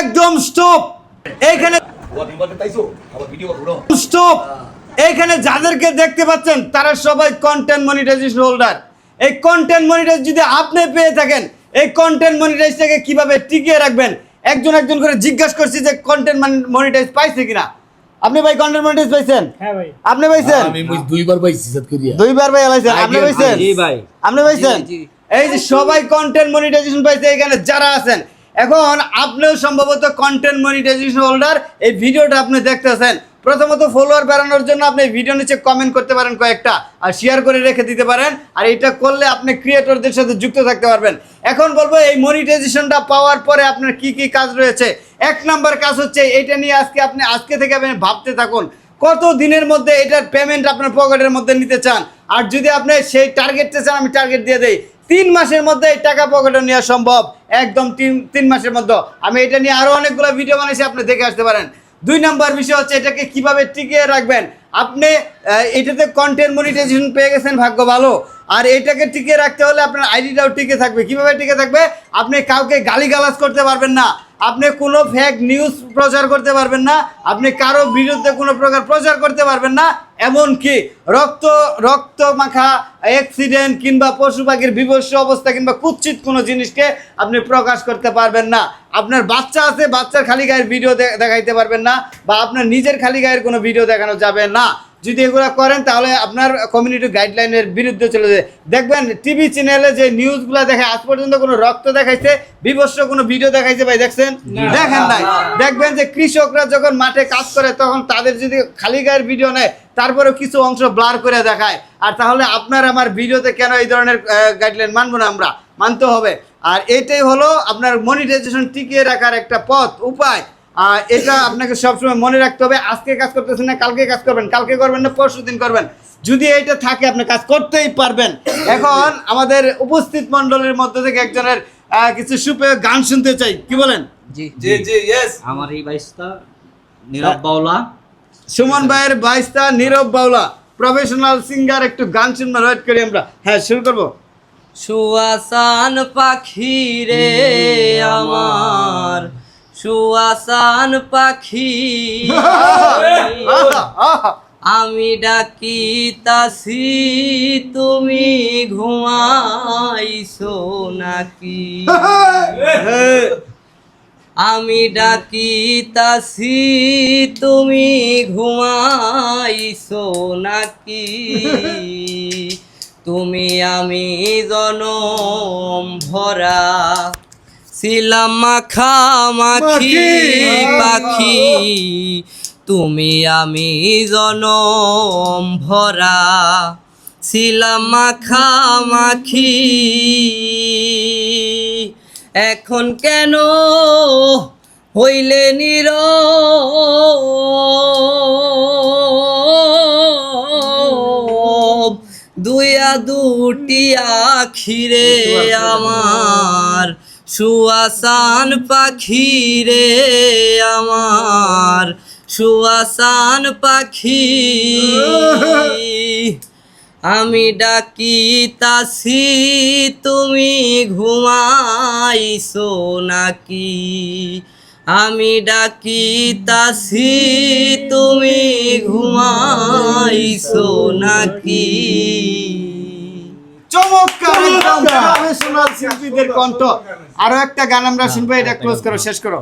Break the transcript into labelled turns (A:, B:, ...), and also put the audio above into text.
A: একদম স্টপ এইখানে স্টপ এইখানে যাদেরকে দেখতে পাচ্ছেন তারা সবাই কন্টেন্ট মনিটাইজেশন হোল্ডার এই কন্টেন্ট মনিটাইজ যদি আপনি পেয়ে থাকেন এই কন্টেন্ট মনিটাইজটাকে কীভাবে টিকিয়ে রাখবেন? একজন একজন করে জিজ্ঞাসা করছি যে কন্টেন্ট মনিটাইজ পাইছে কিনা। আপনি ভাই কন্টেন্ট মনিটাইজ পাইছেন?
B: হ্যাঁ ভাই।
A: আপনি পাইছেন?
C: আমি দুইবার পাইছি সাত করিয়া।
A: দুইবার ভাই এলাইছেন আপনি পাইছেন?
D: জি ভাই।
A: আপনি পাইছেন। এই যে সবাই কন্টেন্ট মনিটাইজেশন পাইছে এখানে যারা আছেন এখন আপনিও সম্ভবত কন্টেন্ট মনিটাইজেশন হোল্ডার এই ভিডিওটা আপনি দেখতেছেন। প্রথমত ফলোয়ার বাড়ানোর জন্য আপনি ভিডিও নিচে কমেন্ট করতে পারেন কয়েকটা আর শেয়ার করে রেখে দিতে পারেন। আর এটা করলে আপনি ক্রিয়েটরদের সাথে যুক্ত থাকতে পারবেন। এখন বলব এই মনিটাইজেশনটা পাওয়ার পরে আপনার কি কি কাজ রয়েছে? এক নাম্বার কাজ হচ্ছে এটা নিয়ে আজকে আপনি, আজকে থেকে আপনি ভাবতে থাকুন, কত দিনের মধ্যে এটার পেমেন্ট আপনার পকেটের মধ্যে নিতে চান? আর যদি আপনি সেই টার্গেটটা চান, আমি টার্গেট দিয়ে দেই, তিন মাসের মধ্যে এই টাকা পকেটে নেওয়া সম্ভব। একদম তিন তিন মাসের মধ্যে। আমি এটা নিয়ে আরও অনেকগুলো ভিডিও বানিয়েছি আপনি দেখে আসতে পারেন। দুই নাম্বার বিষয় হচ্ছে এটাকে কীভাবে টিকিয়ে রাখবেন। আপনি এটাতে কন্টেন্ট মনিটাইজেশন পেয়ে গেছেন, ভাগ্য ভালো। আর এটাকে টিকিয়ে রাখতে হলে আপনার আইডিটাও টিকে থাকবে। কীভাবে টিকে থাকবে? আপনি কাউকে গালিগালাজ করতে পারবেন না। আপনি কোনো ফেক নিউজ প্রচার করতে পারবেন না। আপনি কারও বিরুদ্ধে কোনো প্রকার প্রচার করতে পারবেন না। এমনকি রক্ত রক্ত মাখা অ্যাক্সিডেন্ট কিংবা পশু পাখির বিভৎস অবস্থা কিংবা কুৎসিত কোনো জিনিসকে আপনি প্রকাশ করতে পারবেন না। আপনার বাচ্চা আছে বাচ্চার খালি গায়ের ভিডিও দেখাইতে পারবেন না বা আপনার নিজের খালি গায়ের কোনো ভিডিও দেখানো যাবে না। যদি এগুলো করেন তাহলে আপনার কমিউনিটি গাইডলাইনের বিরুদ্ধে চলে যায়। দেখবেন টিভি চ্যানেলে যে নিউজগুলো দেখে আজ পর্যন্ত কোনো রক্ত দেখাইছে বিভৎস কোনো ভিডিও দেখাইছে ভাই দেখছেন? দেখেন নাই। দেখবেন যে কৃষকরা যখন মাঠে কাজ করে তখন তাদের যদি খালি গায়ের ভিডিও নেয় তারপরেও কিছু অংশ ব্লার করে দেখায়। আর তাহলে আপনার আমার ভিডিওতে কেন এই ধরনের গাইডলাইন মানবো না আমরা? মানতে হবে। আর এটাই হলো আপনার মনিটাইজেশন টিকিয়ে রাখার একটা পথ উপায়। আর এটা আপনাকে সবসময় মনে রাখতে হবে আজকে কাজ করতেছেন না কালকে কাজ করবেন। কালকে করবেন না পরশু দিন করবেন। যদি এইটা থাকে আপনি কাজ করতেই পারবেন। এখন আমাদের উপস্থিত মণ্ডলীর মধ্যে থেকে একজনের কিছু সুপেয় গান শুনতে চাই। কি বলেন?
D: জি
C: জি জি ইয়েস
D: আমার এই বাইশটা নীরব বাউলা।
A: সুমন ভাইয়ের বাইশটা নীরব বাউলা প্রফেশনাল সিঙ্গার একটু গান শুনবার ওয়েট করি আমরা হ্যাঁ শুরু করব
D: সুয়াসান পাখি রে আমার সুয়াসান পাখি। আমি ডাকি তাসি তুমি ঘুমাইছো নাকি
A: হ্যাঁ।
D: আমি ডাকি তাসি তুমি ঘুমাইছো নাকি? তুমি আমি জনম ভরা ছিলাম মাখামাখি পাখি। তুমি আমি জনম ভরা ছিলাম মাখামাখি এখন কেন হইলে নির দুইয়া দুটি আখিরে আমার সুয়াসান পাখি রে আমার সুয়াসান পাখি। আমি ডাকি তাসি তুমি ঘুমাইছো নাকি? আমি ডাকি তাসি তুমি ঘুমাইছো নাকি?
A: চমৎকার প্রফেশনাল শিল্পীদের কণ্ঠ। আরও একটা গান আমরা শুনব এটা ক্লোজ করো শেষ করো।